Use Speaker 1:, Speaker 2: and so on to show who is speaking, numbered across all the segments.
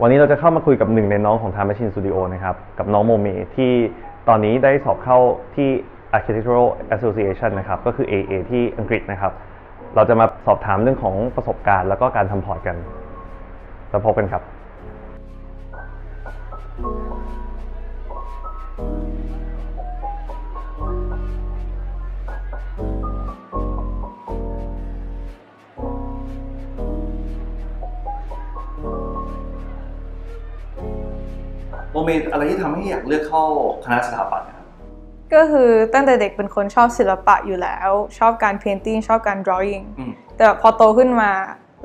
Speaker 1: วันนี้เราจะเข้ามาคุยกับหนึ่งในน้องของ Time Machine Studio นะครับ กับน้องโมเมที่ตอนนี้ได้สอบเข้าที่ Architectural Association นะครับ ก็คือ AA ที่อังกฤษนะครับ เราจะมาสอบถามเรื่องของประสบการณ์แล้วก็การทำพอร์ตกัน แล้วพบกันครับ
Speaker 2: โมเมนต์อะไรที่ทำให้อยากเลือกเข้าคณะสถาปัตย์นะครับ
Speaker 3: ก็คือตั้งแต่เด็กเป็นคนชอบศิลปะอยู่แล้ว ชอบการ painting ชอบการ drawing
Speaker 2: อืม
Speaker 3: แต่แบบพอโตขึ้นมา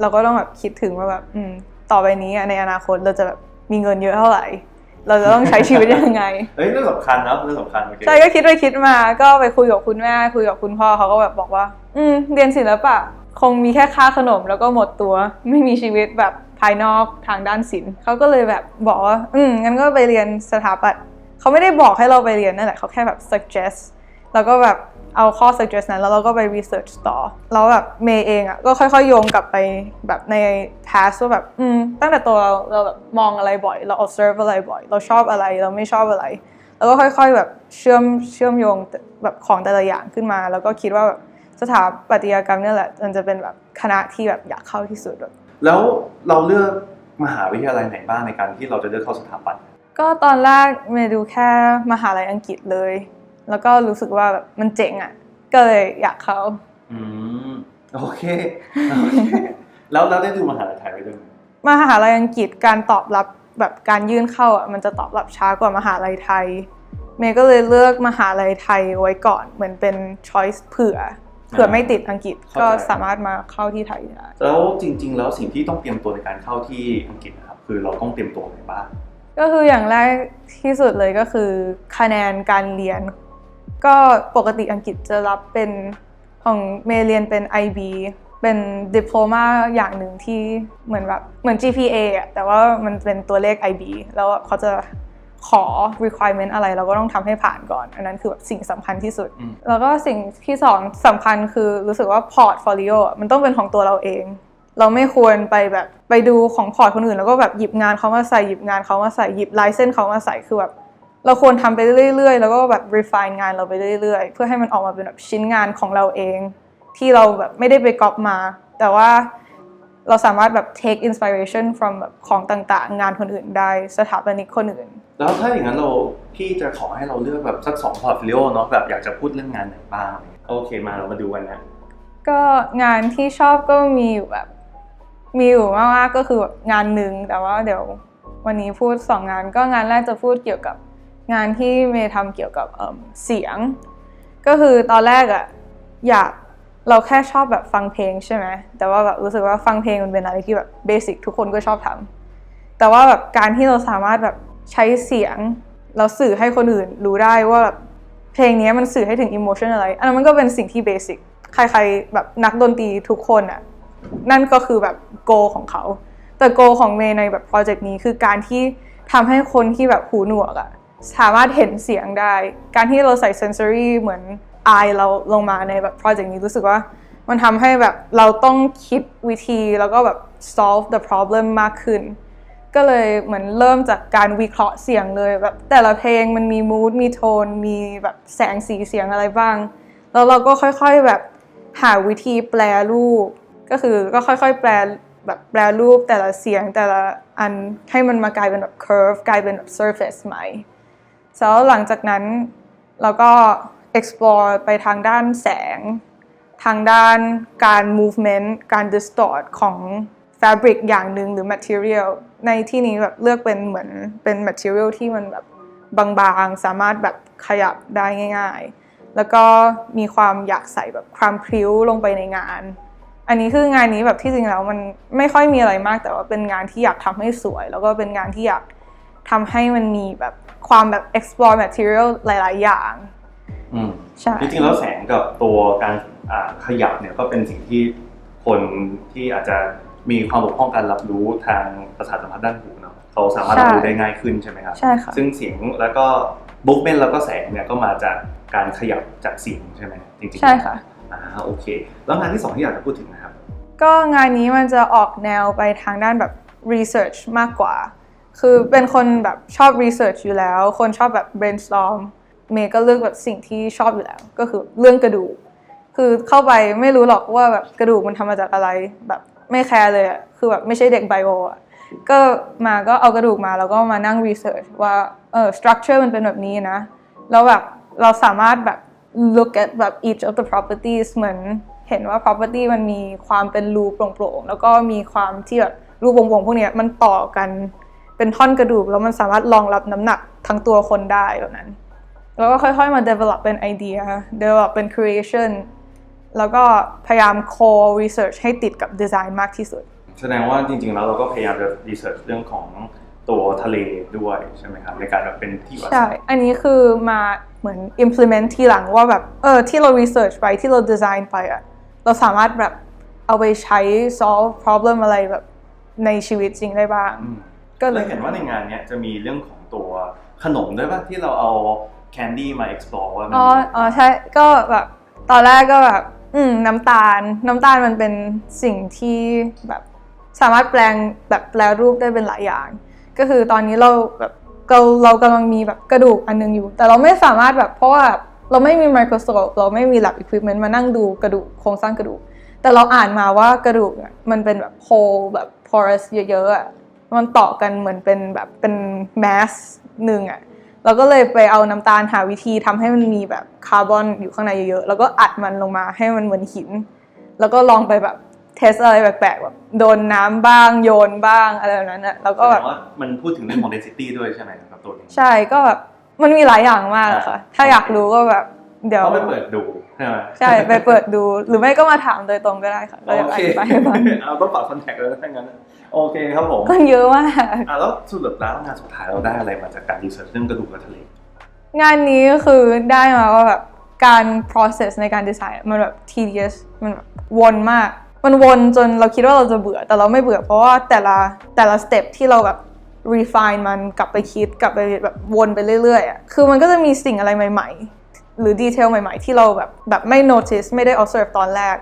Speaker 3: เราก็ต้องแบบคิดถึงว่าแบบอืมต่อไปนี้อะในอนาคตเราจะแบบมีเงินเยอะเท่าไหร่ เราจะต้องใช้ชีวิตยังไง
Speaker 2: เอ้ยเรื่องสำคัญนะเรื่องสำคัญโอเค
Speaker 3: ใช่ก็คิดไปคิดมาก็ไปคุยกับคุณแม่คุยกับคุณพ่อเขาก็แบบบอกว่า อืมเรียนศิลปะคงมีแค่ค่าขนมแล้วก็หมดตัวไม่มีชีวิตแบบ ภายนอกทางด้านศิลป์เขาก็เลยแบบบอกว่าอืมงั้นก็ไปเรียนสถาปัตย์เขาไม่ได้บอกให้เราไปเรียนนั่นแหละเขาแค่แบบ suggest แล้วก็แบบเอาข้อ suggest นั้นแล้วเราก็ไป research ต่อ แล้วแบบเมย์เองอะก็ค่อยๆโยงกลับไปแบบใน past ว่าแบบอืมตั้งแต่ตัวเราเราแบบมองอะไรบ่อย เรา observe อะไรบ่อย เราชอบอะไรเราไม่ชอบอะไร แล้วก็ค่อยๆแบบเชื่อมเชื่อมโยงแบบของแต่ละอย่างขึ้นมา แล้วก็คิดว่าแบบสถาปัตยกรรมเนี่ยแหละมันจะเป็นแบบคณะที่แบบอยากเข้าที่สุดแบบ
Speaker 2: แล้วเราเลือกมหาวิทยาลัยไหนบ้างในการที่เราจะเลือกเข้าสถาปัตย์
Speaker 3: ก็ตอนแรกเมย์ดูแค่มหาลัยอังกฤษเลย แล้วก็รู้สึกว่าแบบมันเจ๋งอะ ก็เลยอยากเข้า
Speaker 2: อืมโอเคโอเคแล้วแล้วได้ดูมหาลัยไทยไว้ด้วยไหม
Speaker 3: มหาลัยอังกฤษการตอบรับแบบการยื่นเข้าอะมันจะตอบรับช้ากว่ามหาลัยไทย เมย์ก็เลยเลือกมหาลัยไทยไว้ก่อนเหมือนเป็น choice เผื่อ เผื่อไม่ติดอังกฤษก็สามารถมาเข้าที่ไทยได้
Speaker 2: แล้วจริง ๆ แล้วสิ่งที่ต้องเตรียมตัวในการเข้าที่อังกฤษนะครับคือเราต้องเตรียมตัวอะไรบ้าง
Speaker 3: ก็คืออย่างแรกที่สุดเลยก็คือคะแนนการเรียน ก็ปกติอังกฤษจะรับเป็นของเมย์เรียนเป็น IB เป็นดิโพลมาอย่างหนึ่งที่เหมือนแบบเหมือน GPA อะแต่ว่ามันเป็นตัวเลข IB แล้วเขาจะ ขอ requirement อะไรเราก็ต้องทำให้ผ่านก่อน อันนั้นคือแบบสิ่งสำคัญที่สุด
Speaker 2: อืม
Speaker 3: แล้วก็สิ่งที่สองสำคัญคือรู้สึกว่าพอร์ตโฟลิโอมันต้องเป็นของตัวเราเอง เราไม่ควรไปแบบไปดูของพอร์ตคนอื่น แล้วก็แบบหยิบงานเขามาใส่หยิบงานเขามาใส่หยิบลายเส้นเขามาใส่คือแบบเราควรทำไปเรื่อยๆ แล้วก็แบบ refine งานเราไปเรื่อยๆ เพื่อให้มันออกมาเป็นแบบชิ้นงานของเราเอง ที่เราแบบไม่ได้ไปก๊อปมา แต่ว่าเราสามารถแบบ take inspiration from แบบของต่างๆ งานคนอื่นได้ สถาปนิกคนอื่น
Speaker 2: แล้วถ้าอย่างนั้นเราพี่จะขอให้เราเลือกแบบสักสองพอร์ตโฟลิโอเนาะแบบอยากจะพูดเรื่องงานไหนบ้างโอเคมาเรามาดูกันนะ
Speaker 3: ก็งานที่ชอบก็มีอยู่แบบ มีอยู่มากๆก็คือแบบงานหนึ่งแต่ว่าเดี๋ยววันนี้พูดสองงานก็งานแรกจะพูดเกี่ยวกับงานที่เมย์ทำเกี่ยวกับเอิ่มเสียง ก็คือตอนแรกอะอยากเราแค่ชอบแบบฟังเพลงใช่ไหมแต่ว่าแบบรู้สึกว่าฟังเพลงมันเป็นอะไรที่แบบเบสิกทุกคนก็ชอบทำแต่ว่าแบบการที่เราสามารถแบบ ใช้เสียงเราสื่อให้คนอื่นรู้ได้ว่าแบบเพลงนี้มันสื่อให้ถึงอิโมชันอะไร อันนั้นมันก็เป็นสิ่งที่เบสิกใครๆแบบนักดนตรีทุกคนอะนั่นก็คือแบบโกของเขา แต่โกของเมย์ในแบบโปรเจกต์นี้คือการที่ทำให้คนที่แบบหูหนวกอะสามารถเห็นเสียงได้ การที่เราใส่เซน s อรี่เหมือน eye เราลงมาในแบบโปรเจกต์นี้รู้สึกว่ามันทำให้แบบเราต้องคิดวิธีแล้วก็แบบ solve the problem มากขึ้น ก็เลยเหมือนเริ่มจากการวิเคราะห์เสียงเลยแบบแต่ละเพลงมันมี mood มีโทน มีแบบแสงสีเสียงอะไรบ้าง แล้วเราก็ค่อยๆแบบหาวิธีแปลรูป ก็คือก็ค่อยๆ แปลแบบแปลรูปแต่ละเสียงแต่ละอันให้มันมากลายเป็นแบบ curve กลายเป็นแบบ surface ใหม่แล้วหลังจากนั้นเราก็ explore ไปทางด้านแสง ทางด้านการ movement การ distort ของ fabric อย่างหนึ่งหรือ material ในที่นี้แบบเลือกเป็นเหมือนเป็น material ที่มันแบบบางๆ สามารถแบบขยับได้ง่าย ๆ แล้วก็มีความอยากใส่แบบความพริ้วลงไปในงาน อันนี้คืองานนี้แบบที่จริงแล้วมันไม่ค่อยมีอะไรมากแต่ว่าเป็นงานที่อยากทำให้สวย แล้วก็เป็นงานที่อยากทำให้มันมีแบบความแบบ explore material หลาย ๆ อย่าง
Speaker 2: อืม
Speaker 3: ใช่
Speaker 2: จริงๆแล้วแสงกับตัวการอ่าขยับเนี่ยก็เป็นสิ่งที่คนที่อาจจะ มีความบกพร่องการรับรู้ทางประสาทสัมผัสด้านหูเนาะเขาสามารถรับรู้ได้ง่ายขึ้นใช่ไหมครับ
Speaker 3: ใช่ค่ะ
Speaker 2: ซึ่งเสียงแล้วก็บุ๊กเมนแล้วก็แสงเนี่ยก็มาจากการขยับจากเสียงใช่ไหมจริงๆ
Speaker 3: ใช่ค่ะ
Speaker 2: อ่าโอเค แล้วงานที่สองที่อยากจะพูดถึงนะครับ
Speaker 3: ก็งานนี้มันจะออกแนวไปทางด้านแบบ research มากกว่า คือเป็นคนแบบชอบ research อยู่แล้ว คนชอบแบบ brainstorm เมย์ก็เลือกแบบสิ่งที่ชอบอยู่แล้ว ก็คือเรื่องกระดูก คือเข้าไปไม่รู้หรอกว่าแบบกระดูกมันทำมาจากอะไร แบบ ไม่แคร์เลยอะคือแบบไม่ใช่เด็กไบโออะก็มาก็เอากระดูกมาแล้วก็มานั่ง research ว่าเออ structure มันเป็นแบบนี้นะ แล้วแบบเราสามารถแบบ look at แบบ each of the properties เหมือนเห็นว่า property มันมีความเป็นรูโปร่งๆ แล้วก็มีความที่แบบรูโปร่งๆ พวกนี้มันต่อกันเป็นท่อนกระดูก แล้วมันสามารถรองรับน้ำหนักทั้งตัวคนได้แบบนั้น แล้วก็ค่อยๆมา develop เป็นไอเดีย develop เป็น creation แล้วก็พยายาม core research ให้ติดกับ design มากที่สุด
Speaker 2: แสดงว่าจริงๆแล้วเราก็พยายามจะรีเสิร์ชเรื่องของตัวทะเลด้วยใช่ไหมครับในการแบบเป็นที่อยู่อา
Speaker 3: ใช่
Speaker 2: ศัย
Speaker 3: อันนี้คือมาเหมือน implement ทีหลังว่าแบบเออที่เรา research ไปที่เรา design ไปอะเราสามารถแบบเอาไปใช้ solve problem อะไรแบบในชีวิตจริงได้บ้าง
Speaker 2: อืม
Speaker 3: ก็เล
Speaker 2: แล้ว
Speaker 3: ย
Speaker 2: เห็นว่าในงานเนี้ยจะมีเรื่องของตัวขนมด้วยป่ะที่เราเอาแคนดี้มา explore ว่ามัน
Speaker 3: อ๋อ
Speaker 2: มี
Speaker 3: อ๋อใช่ก็แบบตอนแรกก็แบบ อืมน้ำตาล น้ำตาลมันเป็นสิ่งที่แบบสามารถแปลงแบบแปลรูปได้เป็นหลายอย่าง ก็คือตอนนี้เราแบบเราเรากำลังมีแบบกระดูกอันนึงอยู่ แต่เราไม่สามารถแบบเพราะว่าเราไม่มีไมโครสโคปเราไม่มี lab equipment มานั่งดูกระดูกโครงสร้างกระดูก แต่เราอ่านมาว่ากระดูกเนี่ยมันเป็นแบบ whole แบบ porous เยอะๆอะมันต่อกันเหมือนเป็นแบบเป็น mass หนึ่งอะ เราก็เลยไปเอาน้ำตาลหาวิธีทำให้มันมีแบบคาร์บอนอยู่ข้างในเยอะๆ แล้วก็อัดมันลงมาให้มันเหมือนหิน แล้วก็ลองไปแบบเทสอะไรแปลกๆแบบโดนน้ำบ้างโยนบ้างอะไรแบบนั้นอะแล้วก็
Speaker 2: แส
Speaker 3: แบ
Speaker 2: ด
Speaker 3: บ
Speaker 2: งว่ามันพูดถึงเรื่องของ density ด้วยใช่ไหมครับตัวนี้
Speaker 3: ใช่ก็แบบมันมีหลายอย่างมากอะค่ะ ถ้าอยากรู้ก็แบบ เดี๋ยว
Speaker 2: ต้องไปเปิดดูใช่ไหม
Speaker 3: ใช่ไปเปิดดูหรือไม่ก็มาถามโดยตรงก็ได้ค่ะเรา
Speaker 2: โอ
Speaker 3: จะอ
Speaker 2: เค
Speaker 3: ธิบายให้ฟัง
Speaker 2: เอาต้องฝากคอนแทคเลยถ้างั้นโอเคครับผม
Speaker 3: ก็เยอะมาก
Speaker 2: อะแล้วสรุปแล้วงานสุดท้ายเราได้อะไรมาจากการรีเสิร์ชเรื่องกระดูกและทะเล
Speaker 3: งานนี้ก็คือได้มาว่าแบบการ process ในการดีไซน์อะมันแบบ tedious มันแบบวนมาก มันวนจนเราคิดว่าเราจะเบื่อแต่เราไม่เบื่อเพราะว่าแต่ละแต่ละ step ที่เราแบบ refine มันกลับไปคิดกลับไปแบบวนไปเรื่อยๆอะคือมันก็จะมีสิ่งอะไรใหม่ ๆ หรือดีเทลใหม่ๆ ที่เราแบบแบบไม่ notice ไม่ได้ observe ตอนแรก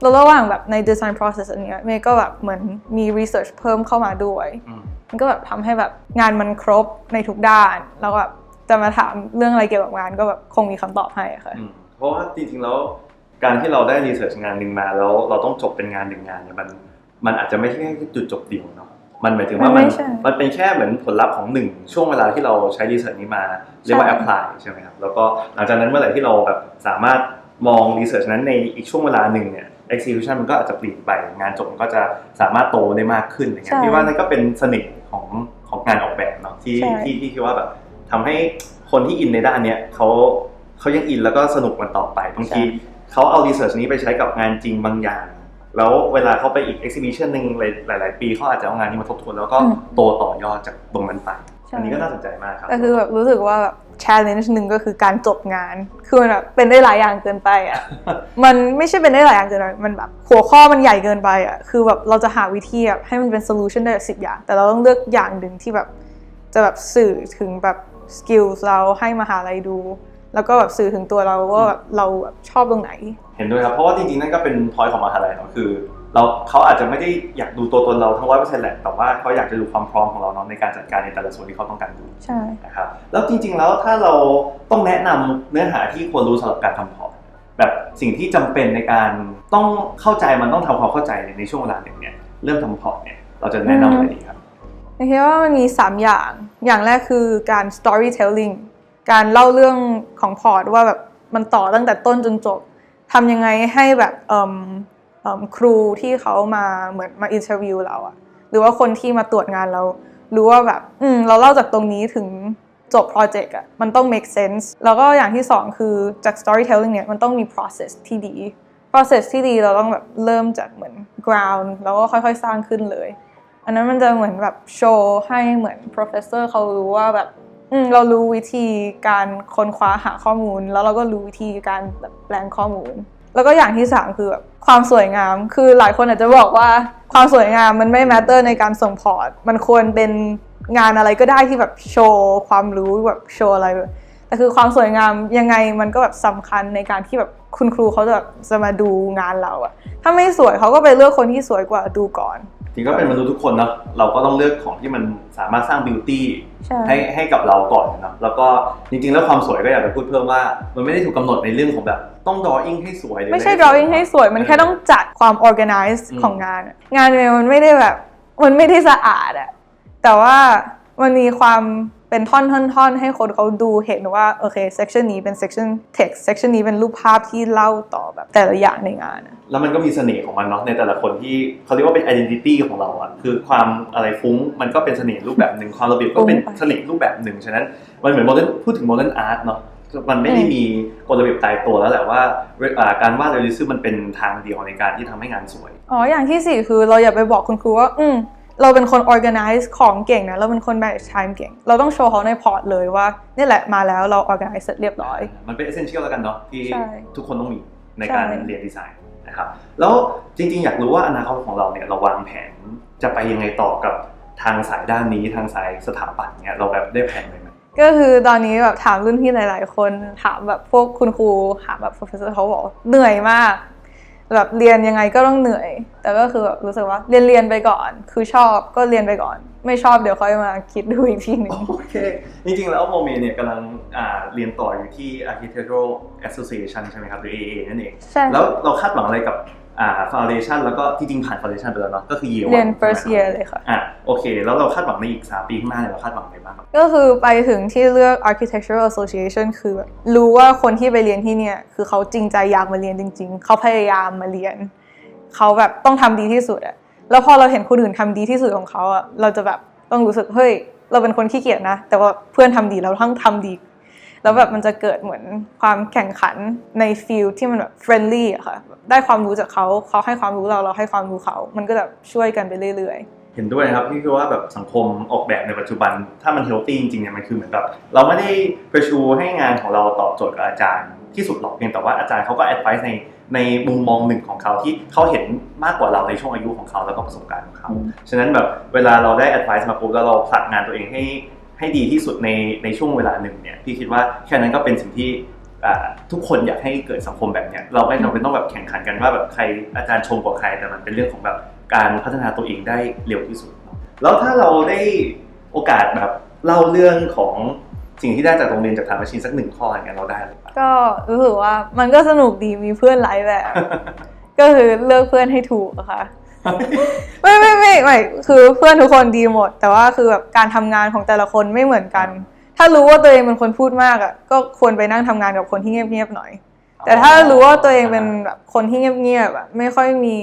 Speaker 3: แล้วระหว่างแบบใน design process อันเนี้ยเมย์ก็แบบเหมือนมี research เพิ่มเข้ามาด้วย
Speaker 2: อืม
Speaker 3: มันก็แบบทำให้แบบงานมันครบในทุกด้าน แล้วก็แบบจะมาถามเรื่องอะไรเกี่ยวกับงานก็แบบคงมีคำตอบให้อะค่ะ
Speaker 2: อืมเพราะว่าจริงๆแล้วการที่เราได้รีเสิร์ชงานหนึ่งมาแล้วเราต้องจบเป็นงานหนึ่งงานเนี่ยมันมันอาจจะไม่ใช่แค่จุดจบเดียวเนาะ มันหมายถึงว่า
Speaker 3: มั
Speaker 2: มัน
Speaker 3: นไม่ใช่
Speaker 2: มันเป็นแค่เหมือนผลลัพธ์ของหนึ่งช่วงเวลาที่เราใช้รีเสิร์ชนี้มา เรียกว่า
Speaker 3: ใช่
Speaker 2: apply ใช่ไหมครับแล้วก็หลังจากนั้นเมื่อไหร่ที่เราแบบสามารถมองรีเสิร์ชนั้นในอีกช่วงเวลาหนึ่งเนี่ย execution มันก็อาจจะเปลี่ยนไปงานจบมันก็จะสามารถโตได้มากขึ้นอย่างเงี้ย
Speaker 3: ใช่
Speaker 2: พี่ว่านั่นก็เป็นเสน่ห์ของของงานออกแบบเนาะที่
Speaker 3: ใช่
Speaker 2: ที่ที่คิดว่าแบบทำให้คนที่อินในด้านเนี้ยเขาเขายังอินแล้วก็สนุกมันต่อไปบางทีเขาเอารีเสิร์ชนี้ไปใช้กับงานจริงบางอย่าง แล้วเวลาเขาไปอีก exhibition หนึ่งหลายหลาย ๆ ปีเขาอาจจะเอางานนี้มาทบทวน แล้วก็
Speaker 3: อืม
Speaker 2: โตต่อยอดจากตรงนั้นไป
Speaker 3: ใช่
Speaker 2: อันนี้ก็น่าสนใจมากครับ
Speaker 3: แต่คือแบบรู้สึกว่าแบบ challenge หนึ่งก็คือการจบงาน คือมันแบบเป็นได้หลายอย่างเกินไปอะ มันไม่ใช่เป็นได้หลายอย่างเกินไป มันแบบหัวข้อมันใหญ่เกินไปอะ คือแบบเราจะหาวิธีแบบให้มันเป็น solution ได้สิบอย่าง แต่เราต้องเลือกอย่างหนึ่งที่แบบจะแบบสื่อถึงแบบ skills เราให้มหาลัยดู แล้วก็แบบสื่อถึงตัวเราว่าแบบเราแบบชอบตรงไหน
Speaker 2: เห็นด้วยครับ เพราะว่าจริงๆ นั่นก็เป็นพอยของมหาลัยเนาะคือ เราเขาอาจจะไม่ได้อยากดูตัวตนเราทั้งร้อยเปอร์เซ็นต์แหละ แต่ว่าเขาอยากจะดูความพร้อมของเราเนาะในการจัดการในแต่ละส่วนที่เขาต้องการดู
Speaker 3: ใช่
Speaker 2: นะครับแล้วจริง ๆ แล้วถ้าเราต้องแนะนำเนื้อหาที่ควรรู้สำหรับการทำพอร์ตแบบสิ่งที่จำเป็นในการต้องเข้าใจมันต้องทำความเข้าใจในช่วงเวลาหนึ่งเนี่ยเริ่มทำพอร์ตเนี่ยเราจะแนะนำอะไรดีครับ
Speaker 3: ในคิดว่ามันมี 3 อย่าง อย่างแรกคือการ storytelling การเล่าเรื่องของพอร์ตว่าแบบมันต่อตั้งแต่ต้นจนจบทำยังไงให้แบบครูที่เขามาเหมือนมาอินเทอร์วิวเราอะหรือว่าคนที่มาตรวจงานเรา รู้ว่าแบบอืมเราเล่าจากตรงนี้ถึงจบโปรเจกต์อะมันต้อง make sense แล้วก็อย่างที่สองคือจาก storytelling เนี่ยมันต้องมี process ที่ดี process ที่ดีเราต้องแบบเริ่มจากเหมือน ground แล้วก็ค่อยๆ สร้างขึ้นเลย อันนั้นมันจะเหมือนแบบโชว์ให้เหมือน professor เขารู้ว่าแบบ อืมเรารู้วิธีการค้นคว้าหาข้อมูล แล้วเราก็รู้วิธีการแบบแปลงข้อมูล แล้วก็อย่างที่สามคือแบบความสวยงาม คือหลายคนอาจจะบอกว่าความสวยงามมันไม่ matter ในการส่งพอร์ต มันควรเป็นงานอะไรก็ได้ที่แบบโชว์ความรู้แบบโชว์อะไรแบบแต่คือความสวยงามยังไงมันก็แบบสำคัญในการที่แบบคุณครูเขาจะแบบจะมาดูงานเราอะถ้าไม่สวยเขาก็ไปเลือกคนที่สวยกว่าดูก่อน
Speaker 2: ริงก็เป็นมนุษย์ทุกคนเนาะเราก็ต้องเลือกของที่มันสามารถสร้างบิวตี้
Speaker 3: ใช่
Speaker 2: ให้ให้กับเราก่อนเนาะแล้วก็จริงๆ แล้วความสวยก็อยากจะพูดเพิ่มว่า มันไม่ได้ถูกกำหนดในเรื่องของแบบ ต้อง drawing ให้สวยหรือ
Speaker 3: ไม่ใช่
Speaker 2: อะร
Speaker 3: drawing ให้สวย มันแค่ต้องจัดความ organize
Speaker 2: อืม
Speaker 3: ของงานอะงานเมลมันไม่ได้แบบ มันไม่ได้สะอาดอะแต่ว่ามันมีความ เป็นท่อนท่อนท่อนให้คนเขาดูเห็นว่าโอเค section นี้เป็น section text section นี้เป็นรูปภาพที่เล่าต่อแบบแต่ละอย่างในงานอะ
Speaker 2: แล้วมันก็มีเสน่ห์ของมันเนาะในแต่ละคนที่เขาเรียกว่าเป็น identity ของเราอะคือความอะไรฟุ้งมันก็เป็นเสน่ห์รูปแบบหนึ่งความระเบียบก็เป็น
Speaker 3: ฟุ้งไป
Speaker 2: เสน่ห์รูปแบบหนึ่งฉะนั้นมันเหมือนโมเดิร์นพูดถึงโมเดิร์นอาร์ตเนาะมันไม่ได้มีกฎระเบียบตายตัวแล้วแหละว่าอ่าการวาดเรลิซึมมันเป็นทางเดียวในการที่ทำให้งานสวย
Speaker 3: อ๋อ อย่างที่สี่คือเราอย่าไปบอกคุณครูว่า อืม เราเป็นคน organize ของเก่งนะ เราเป็นคน manage time เก่ง เราต้องโชว์เขาในพอร์ตเลยว่านี่แหละมาแล้วเรา organize เสร็จเรียบร้อย
Speaker 2: มันเป็น essential แล้วกันเนาะที่
Speaker 3: ใช่
Speaker 2: ทุกคนต้องมีในการ
Speaker 3: ใช่
Speaker 2: เรียนดีไซน์นะครับ แล้วจริงๆ อยากรู้ว่าอนาคตของเราเนี่ยเราวางแผนจะไปยังไงต่อกับทางสายด้านนี้ทางสายสถาปัตย์เนี่ยเราแบบได้แผนไหมไหม
Speaker 3: ก็คือตอนนี้แบบถามรุ่นพี่หลาย ๆ คนถามแบบพวกคุณครูถามแบบ professor เขาบอกเหนื่อยมาก แบบเรียนยังไงก็ต้องเหนื่อย แต่ก็คือแบบรู้สึกว่าเรียนเรียนไปก่อน คือชอบก็เรียนไปก่อน ไม่ชอบเดี๋ยวค่อยมาคิดดูอีกทีหนึ่ง
Speaker 2: โอเค จริงๆ แล้วโมเมเนี่ยกำลังอ่าเรียนต่ออยู่ที่ Architectural Association ใช่ไหมครับ หรือ AA นั่นเอง
Speaker 3: ใช่
Speaker 2: แล้วเราคาดหวังอะไรกับ อ่า foundation แล้วก็ที่จริงผ่าน foundation ไปแล้วเนาะก็คือ year one
Speaker 3: เรียน
Speaker 2: ใช่ไหม
Speaker 3: first
Speaker 2: ครับ
Speaker 3: year เลยค่ะ
Speaker 2: อะโอเค แล้วเราคาดหวังในอีก 3 ปีข้างหน้าเนี่ยเราคาดหวังอะไรบ้างครับ
Speaker 3: ก็คือไปถึงที่เลือก architectural association คือแบบรู้ว่าคนที่ไปเรียนที่เนี่ยคือเขาจริงใจอยากมาเรียนจริง ๆ เขาพยายามมาเรียน เขาแบบต้องทำดีที่สุดอะแล้วพอเราเห็นคนอื่นทำดีที่สุดของเขาอะเราจะแบบต้องรู้สึกเฮ้ยเราเป็นคนขี้เกียจนะ แต่ว่าเพื่อนทำดีเราต้องทำดี แล้วแบบมันจะเกิดเหมือนความแข่งขันในฟิลที่มันแบบ friendly อะค่ะแบบได้ความรู้จากเขาเขาให้ความรู้เราเราให้ความรู้เขา มันก็แบบช่วยกันไปเรื่อยๆ
Speaker 2: เห็นด้วยนะครับพี่คือว่าแบบสังคมออกแบบในปัจจุบัน ถ้ามันเฮลตี้จริงๆเนี่ยมันคือเหมือนแบบเราไม่ได้ประชูให้งานของเราตอบโจทย์กับอาจารย์ที่สุดหรอกเพียงแต่ว่าอาจารย์เขาก็แอดไวซ์ในในมุมมองหนึ่งของเขาที่เขาเห็นมากกว่าเราในช่วงอายุของเขาแล้วก็ประสบการณ์ของเขา
Speaker 3: อืม
Speaker 2: ฉะนั้นแบบเวลาเราได้แอดไวซ์มาปุ๊บแล้วเราผลักงานตัวเองให้ ให้ดีที่สุดในในช่วงเวลาหนึ่งเนี่ยพี่คิดว่าแค่นั้นก็เป็นสิ่งที่อ่าทุกคนอยากให้เกิดสังคมแบบเนี้ยเราไม่จำเป็นต้องแบบแข่งขันกันว่าแบบใครอาจารย์ชมกว่าใคร แต่มันเป็นเรื่องของแบบการพัฒนาตัวเองได้เร็วที่สุดเนาะแล้วถ้าเราได้โอกาสแบบเล่าเรื่องของสิ่งที่ได้จากโรงเรียนจากทางมาชีนสักหนึ่งข้ออย่างเงี้ยเราได้เลยปะ
Speaker 3: ก็รู้สึกว่ามันก็สนุกดีมีเพื่อนหลายแบบ ก็คือเลือกเพื่อนให้ถูกอะค่ะ ไม่ไม่ไม่ไม่คือเพื่อนทุกคนดีหมด แต่ว่าคือแบบการทำงานของแต่ละคนไม่เหมือนกัน ถ้ารู้ว่าตัวเองเป็นคนพูดมากอะก็ควรไปนั่งทำงานกับคนที่เงียบๆหน่อย แต่ถ้ารู้ว่าตัวเองเป็นแบบคนที่เงียบๆอะไม่ค่อยมี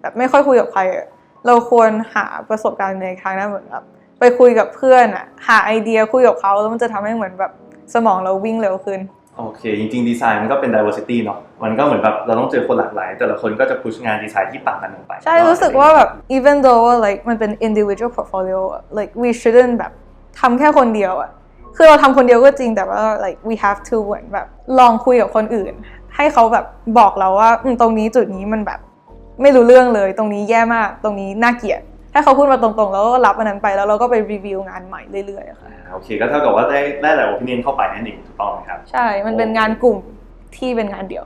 Speaker 3: แบบไม่ค่อยคุยกับใครอะเราควรหาประสบการณ์ในทางนั้นเหมือนแบบไปคุยกับเพื่อนอะหาไอเดียคุยกับเขาแล้วมันจะทำให้เหมือนแบบสมองเราวิ่งเร็วขึ้น
Speaker 2: โอเค จริงๆ ดีไซน์มันก็เป็น diversity เนาะมันก็เหมือนแบบเราต้องเจอคนหลากหลาย แต่ละคนก็จะพุชงานดีไซน์ที่ต่างกันออกไป
Speaker 3: ใช่ รู้สึกว่าแบบ even though ว่า like มันเป็น individual portfolio อะ like we shouldn't แบบทำแค่คนเดียวอะคือเราทำคนเดียวก็จริงแต่ว่า like we have to เหมือนแบบลองคุยกับคนอื่น ให้เขาแบบบอกเราว่าอืมตรงนี้จุดนี้มันแบบไม่รู้เรื่องเลย ตรงนี้แย่มาก ตรงนี้น่าเกลียด ถ้าเขาพูดมาตรงๆ แล้วก็รับอันนั้นไปแล้วเราก็ไปรีวิวงานใหม่เรื่อยๆอะค่ะ
Speaker 2: อ่าโอเคก็เท่ากับว่าได้ได้หลาย opinion เข้าไปนั่นเองถูกต้องไหมครับ
Speaker 3: ใช่มันเป็นงานกลุ่มที่เป็นงานเดียว